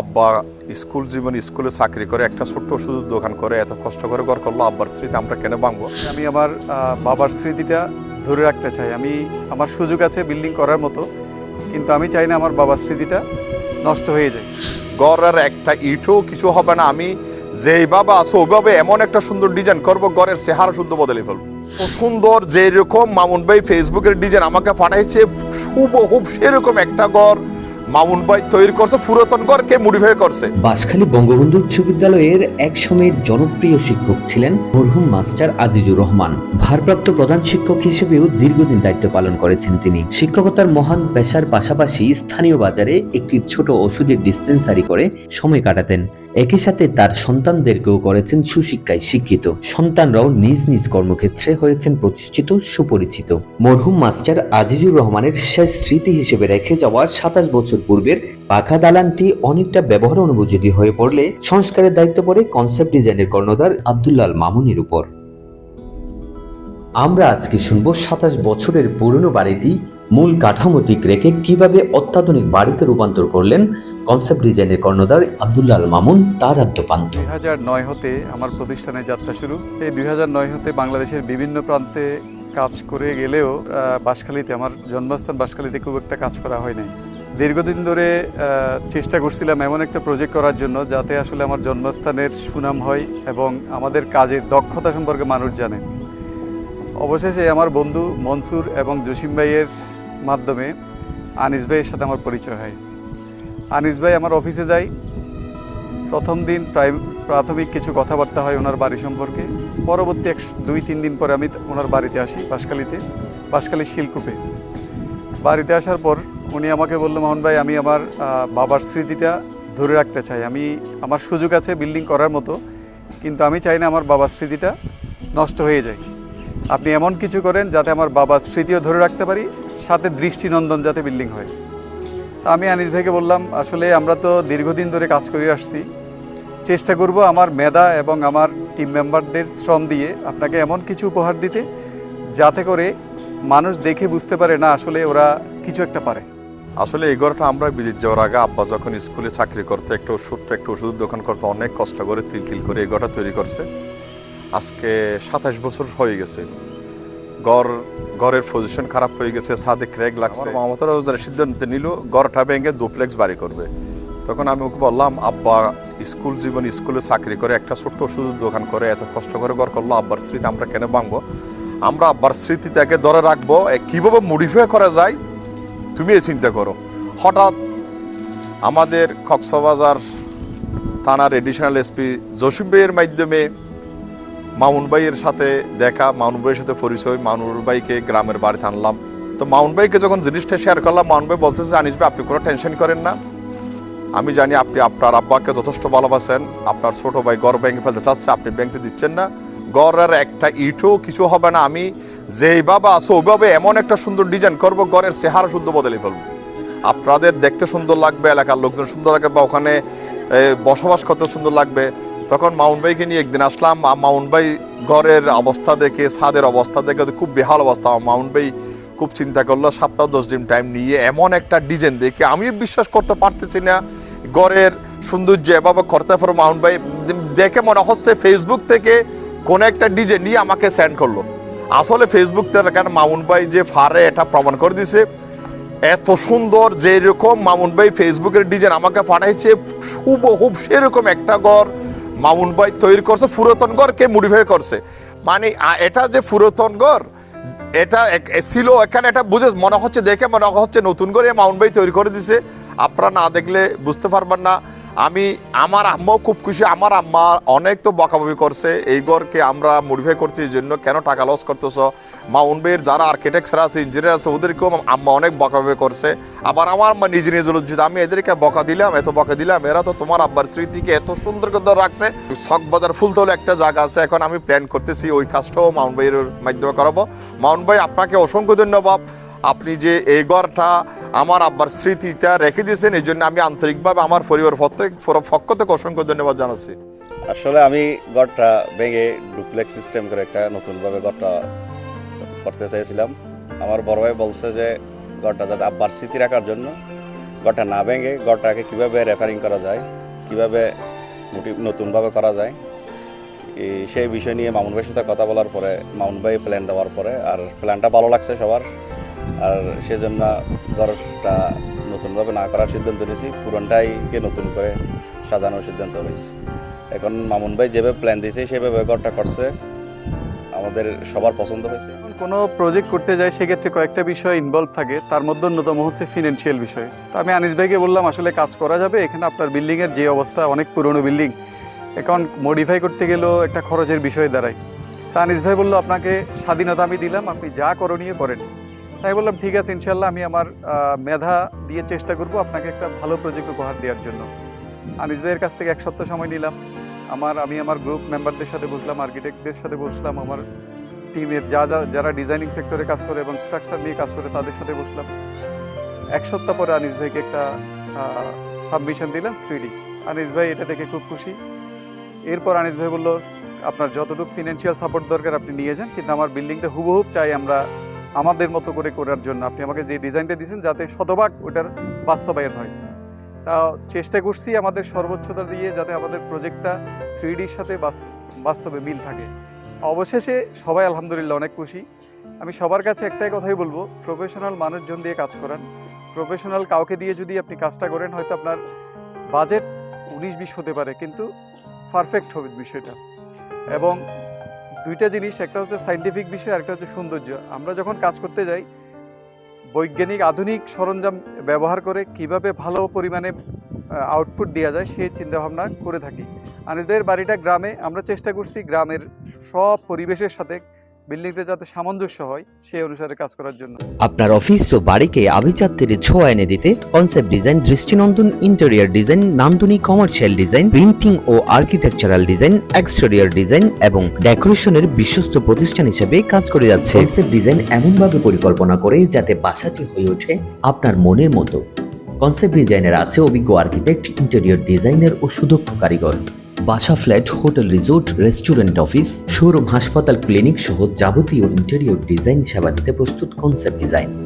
আব্বা স্কুল জীবন স্কুলে চাকরি করে একটা ছোট্ট ওষুধের দোকান করে এত কষ্ট করে ঘর করল আব্বার স্মৃতি আমরা কেন ভাঙবো? আমি আমার বাবার স্মৃতিটা ধরে রাখতে চাই। আমি আমার সুযোগ আছে বিল্ডিং করার মতো কিন্তু আমি চাই না আমার বাবার স্মৃতিটা নষ্ট হয়ে যায়। ঘরের একটা ইটও কিছু হবে না। আমি যেইভাবে আছে ওইভাবে এমন একটা সুন্দর ডিজাইন করব গড়ের চেহারা শুদ্ধ বদলে ফেলব। সুন্দর যেরকম মামুন ভাই ফেসবুকের ডিজাইন আমাকে পাঠাইছে হুবহুব সেরকম একটা ঘর মামুন ভাই তৈরি করছে পুরাতন ঘরকে মডিফাই করছে? বাসখালী বঙ্গবন্ধু উচ্চ বিদ্যালয়ের এক সময়ের জনপ্রিয় শিক্ষক ছিলেন মরহুম মাস্টার আজিজুর রহমান। ভারপ্রাপ্ত প্রধান শিক্ষক হিসেবেও দীর্ঘদিন দায়িত্ব পালন করেছেন তিনি। শিক্ষকতার মহান পেশার পাশাপাশি স্থানীয় বাজারে একটি ছোট ওষুধের ডিসপেন্সারি করে সময় কাটাতেন। একই সাথে তার সন্তানদেরকেও করেছেন সুশিক্ষায় শিক্ষিত। সন্তানরাও নিজ নিজ কর্মক্ষেত্রে হয়েছেন প্রতিষ্ঠিত, সুপরিচিত। মরহুম মাস্টার আজিজুর রহমানের শেষ স্মৃতি হিসেবে রেখে যাওয়া সাতাশ বছর পূর্বের পাখা দালানটি অনেকটা ব্যবহার অনুপযোগী হয়ে পড়লে সংস্কারের দায়িত্ব পড়ে কনসেপ্ট ডিজাইনের কর্ণধার আব্দুল্লাল মামুনের উপর। আমরা আজকে শুনব সাতাশ বছরের পুরনো বাড়িটি মূল কাঠামোটি রেখে কীভাবে অত্যাধুনিক বাড়িতে রূপান্তর করলেন কনসেপ্ট ডিজাইনের কর্ণধার আব্দুল্লাল মামুন, তার আদ্যপান্ত দুই হাজার নয় হতে আমার প্রতিষ্ঠানের যাত্রা শুরু। এই দুই হাজার নয় হতে বাংলাদেশের বিভিন্ন প্রান্তে কাজ করে গেলেও বাঁশখালীতে, আমার জন্মস্থান বাঁশখালীতে খুব একটা কাজ করা হয় নাই। দীর্ঘদিন ধরে চেষ্টা করছিলাম এমন একটা প্রজেক্ট করার জন্য যাতে আসলে আমার জন্মস্থানের সুনাম হয় এবং আমাদের কাজের দক্ষতা সম্পর্কে মানুষ জানে। অবশেষে আমার বন্ধু মনসুর এবং জসিম ভাইয়ের মাধ্যমে আনিস ভাইয়ের সাথে আমার পরিচয় হয়। আনিস ভাই আমার অফিসে যাই প্রথম দিন প্রায় প্রাথমিক কিছু কথাবার্তা হয় ওনার বাড়ি সম্পর্কে। পরবর্তী এক দুই তিন দিন পরে আমি ওনার বাড়িতে আসি, বাঁশখালীতে, বাঁশখালী শিলকুপে। বাড়িতে আসার পর উনি আমাকে বলল, মোহন ভাই, আমি আমার বাবার স্মৃতিটা ধরে রাখতে চাই। আমি, আমার সুযোগ আছে বিল্ডিং করার মতো, কিন্তু আমি চাই না আমার বাবার স্মৃতিটা নষ্ট হয়ে যায়। আপনি এমন কিছু করেন যাতে আমার বাবার স্মৃতিও ধরে রাখতে পারি, সাথে দৃষ্টিনন্দন যাতে বিল্ডিং হয়। তা আমি আনিস ভাইকে বললাম, আসলে আমরা তো দীর্ঘদিন ধরে কাজ করে আসছি। চেষ্টা করব আমার মেধা এবং আমার টিম মেম্বারদের শ্রম দিয়ে আপনাকে এমন কিছু উপহার দিতে, যাতে করে মানুষ দেখে বুঝতে পারে না আসলে ওরা কিছু একটা পারে। আসলে এই ঘরটা আমরা বিদেশ যাওয়ার আগে আব্বা যখন স্কুলে চাকরি করতে, একটা ছোট্ট একটা ওষুধের দোকান করতে, অনেক কষ্ট করে তিল তিল করে এই ঘরটা তৈরি করছে। আজকে সাতাশ বছর হয়ে গেছে। ঘর ঘরের পজিশন খারাপ হয়ে গেছে সাদে ক্র্যাক লাগছে। মমতা রোজগার সিদ্ধান্ত নিল ঘরটা ভেঙে ডুপ্লেক্স বাড়ি করবে। তখন আমি ওকে বললাম, আব্বা, স্কুল জীবন স্কুলে চাকরি করে একটা ছোট্ট ওষুধের দোকান করে এত কষ্ট করে ঘর করল, আব্বার স্মৃতি আমরা কেন ভাঙবো? আমরা আব্বার স্মৃতিটাকে ধরে রাখব, এ কীভাবে মডিফাই করা যায়, তুমি এই চিন্তা করো। হঠাৎ আমাদের কক্সবাজার থানার এডিশনাল এসপি ভাইয়ের মাধ্যমে মামুন ভাইয়ের সাথে দেখা, মামুন ভাইয়ের সাথে পরিচয়, মামুন ভাইকে গ্রামের বাড়িতে আনলাম। তো মামুন ভাইকে যখন জিনিসটা শেয়ার করলাম, মামুন ভাই বলতেছে আনিস ভাই, আপনি কোনো টেনশন করেন না। আমি জানি আপনি, আপনার আব্বাকে যথেষ্ট ভালোবাসেন। আপনার ছোট ভাই গড় ব্যাংকে ফেলতে চাচ্ছে, আপনি ব্যাংকে দিচ্ছেন না। গড়ের একটা ইটও কিছু হবে না। আমি যেই যেইভাবে আছে, ওইভাবে এমন একটা সুন্দর ডিজাইন করব, গড়ের চেহারা শুদ্ধ বদলে ফেলব। আপনাদের দেখতে সুন্দর লাগবে, এলাকার লোকজন সুন্দর লাগবে, বা ওখানে বসবাস করতে সুন্দর লাগবে। তখন মাউন্ট ভাইকে নিয়ে একদিন আসলাম। মা- মাউন্ট ভাই ঘরের অবস্থা দেখে, ছাদের অবস্থা দেখে খুব বেহাল অবস্থা। মাউন্ট ভাই খুব চিন্তা করল, সপ্তাহ দশ দিন টাইম নিয়ে এমন একটা ডিজাইন দেখে আমি বিশ্বাস করতে পারতেছি না। ঘরের সৌন্দর্য এভাবে করতে পারো মাউন্ট ভাই। দেখে মনে হচ্ছে ফেসবুক থেকে কোন একটা ডিজাইন নিয়ে আমাকে সেন্ড করল। আসলে ফেসবুক থেকে কেন মাউন্ট ভাই যে ফারে এটা প্রমাণ করে দিছে। এত সুন্দর যেরকম মামুন ভাই ফেসবুকের ডিজাইন আমাকে পাঠাইছে হুবহুব সেরকম একটা ঘর। মামুন ভাই তৈরি করছে, পুরাতন ঘরকে মডিফাই করছে। মানে এটা যে পুরাতন ঘর, এটা ছিল এখানে, এটা বুঝে মনে হচ্ছে দেখে মনে হচ্ছে নতুন করে মামুন ভাই তৈরি করে দিছে। আপনারা না দেখলে বুঝতে পারবেন না। আমি, আমার আম্মাও খুব খুশি। আমার আম্মা অনেক তো বকাবকি করছে। এই ঘরকে আমরা মডিফাই করছি এই জন্য কেন টাকা লস করতেছ? মাউন্ট বের যারা আর্কিটেক্টরা আছে ইঞ্জিনিয়ার আছে, ওদেরকেও আম্মা অনেক বকাবকি করছে। আবার আমার আম্মা নিজে নিজে লজ্জিত। আমি এদেরকে বকা দিলাম, এত বকা দিলাম। এরা তো তোমার আব্বার স্মৃতিকে এত সুন্দর করে রাখছে। বাজার ফুলতলে একটা জায়গা আছে। এখন আমি প্ল্যান করতেছি ওই কাজটাও মাউন্ট ভাইয়ের মাধ্যমে করাবো। মাউন্ট ভাই, আপনাকে অসংখ্য ধন্যবাদ। আপনি যে এই ঘরটা আমার আব্বার স্মৃতিটা রেখে দিয়েছেন, এই জন্য আমি আন্তরিকভাবে আমার পরিবার পক্ষ থেকে অসংখ্য ধন্যবাদ জানাচ্ছি। আসলে আমি ঘরটা ভেঙে ডুপ্লেক্স সিস্টেম করে একটা নতুনভাবে ঘরটা করতে চাইছিলাম। আমার বড় ভাই বলছে যে ঘরটা যাতে আব্বার স্মৃতি রাখার জন্য ঘরটা না ভেঙে ঘরটাকে কীভাবে রেফারিং করা যায়, কীভাবে নতুনভাবে করা যায়। সেই বিষয় নিয়ে মামুন ভাইয়ের সাথে কথা বলার পরে, মামুন ভাই প্ল্যান দেওয়ার পরে, আর প্ল্যানটা ভালো লাগছে সবার। আর সেজন্য ঘরটা নতুনভাবে না করার সিদ্ধান্ত নিয়েছি। পুরনটাইকে নতুন করে সাজানোর সিদ্ধান্ত হয়েছে এখন মামুন ভাই যেভাবে প্ল্যান দিয়েছে, সেভাবে ঘরটা করছে। আমাদের সবার পছন্দ হয়েছে। কোনো প্রজেক্ট করতে যাই, সেক্ষেত্রে কয়েকটা বিষয় ইনভলভ থাকে। তার মধ্যে অন্যতম হচ্ছে ফিনান্সিয়াল বিষয়। তো আমি আনিস ভাইকে বললাম, আসলে কাজ করা যাবে। এখানে আপনার বিল্ডিংয়ের যে অবস্থা, অনেক পুরনো বিল্ডিং এখন মডিফাই করতে গেলেও একটা খরচের বিষয় দাঁড়ায়। তা আনিস ভাই বলল, আপনাকে স্বাধীনতা আমি দিলাম। আপনি যা করণীয় করেন। তাই বললাম, ঠিক আছে ইনশাল্লাহ আমি আমার মেধা দিয়ে চেষ্টা করব আপনাকে একটা ভালো প্রজেক্ট উপহার দেওয়ার জন্য। আনিস ভাইয়ের কাছ থেকে এক সপ্তাহ সময় নিলাম। আমার, আমি আমার গ্রুপ মেম্বারদের সাথে বসলাম আর্কিটেক্টদের সাথে বসলাম, আমার টিমের যা যা, যারা ডিজাইনিং সেক্টরে কাজ করে এবং স্ট্রাকচার নিয়ে কাজ করে তাদের সাথে বসলাম। এক সপ্তাহ পরে আনিস ভাইকে একটা সাবমিশন দিলাম থ্রি ডি আনিস ভাই এটা দেখে খুব খুশি। এরপর আনিস ভাই বলল, আপনার যতটুকু ফিনান্সিয়াল সাপোর্ট দরকার আপনি নিয়ে যান, কিন্তু আমার বিল্ডিংটা হুবহুব চাই আমরা আমাদের মতো করে করার জন্য আপনি আমাকে যে ডিজাইনটা দিয়েছেন, যাতে শতভাগ ওটার বাস্তবায়ন হয়। তা চেষ্টা করছি আমাদের সর্বোচ্চতা দিয়ে যাতে আমাদের প্রজেক্টটা থ্রি ডির সাথে বাস্ত- বাস্তবে মিল থাকে। অবশেষে সবাই আলহামদুলিল্লাহ অনেক খুশি। আমি সবার কাছে একটাই কথাই বলব প্রফেশনাল মানুষজন দিয়ে কাজ করান। প্রফেশনাল কাউকে দিয়ে যদি আপনি কাজটা করেন, হয়তো আপনার বাজেট উনিশ বিশ হতে পারে, কিন্তু পারফেক্ট হবে বিষয়টা। এবং দুইটা জিনিস, একটা হচ্ছে সাইন্টিফিক বিষয় আর একটা হচ্ছে সৌন্দর্য। আমরা যখন কাজ করতে যাই, বৈজ্ঞানিক আধুনিক সরঞ্জাম ব্যবহার করে কীভাবে ভালো পরিমাণে আউটপুট দেওয়া যায়, সেই চিন্তাভাবনা করে থাকি। আনিসদের বাড়িটা গ্রামে, আমরা চেষ্টা করছি গ্রামের সব পরিবেশের সাথে বিল্ডিংটা যাতে সামঞ্জস্য হয়, সেই অনুসারে কাজ করার জন্য। আপনার অফিস ও বাড়িকে আভিজাত্যের ছোঁয়া এনে দিতে কনসেপ্ট ডিজাইন, দৃষ্টিনন্দন, ইন্টেরিয়র ডিজাইন, নান্দনিক কমার্শিয়াল ডিজাইন, প্রিন্টিং ও আর্কিটেকচারাল ডিজাইন, এক্সটেরিয়র ডিজাইন এবং ডেকোরেশনের বিশ্বস্ত প্রতিষ্ঠান হিসেবে কাজ করে যাচ্ছে। কনসেপ্ট ডিজাইন এমনভাবে পরিকল্পনা করে যাতে বাসাটি হয়ে ওঠে আপনার মনের মতো। কনসেপ্ট ডিজাইনের আছে অভিজ্ঞ আর্কিটেক্ট, ইন্টেরিয়র ডিজাইনার ও সুদক্ষ কারিগর। বাসা flat, hotel resort, restaurant office, showroom, হাসপাতাল, ক্লিনিক সহ যাবতীয় ইন্টেরিয়র ডিজাইন সেবা দিতে প্রস্তুত কনসেপ্ট ডিজাইন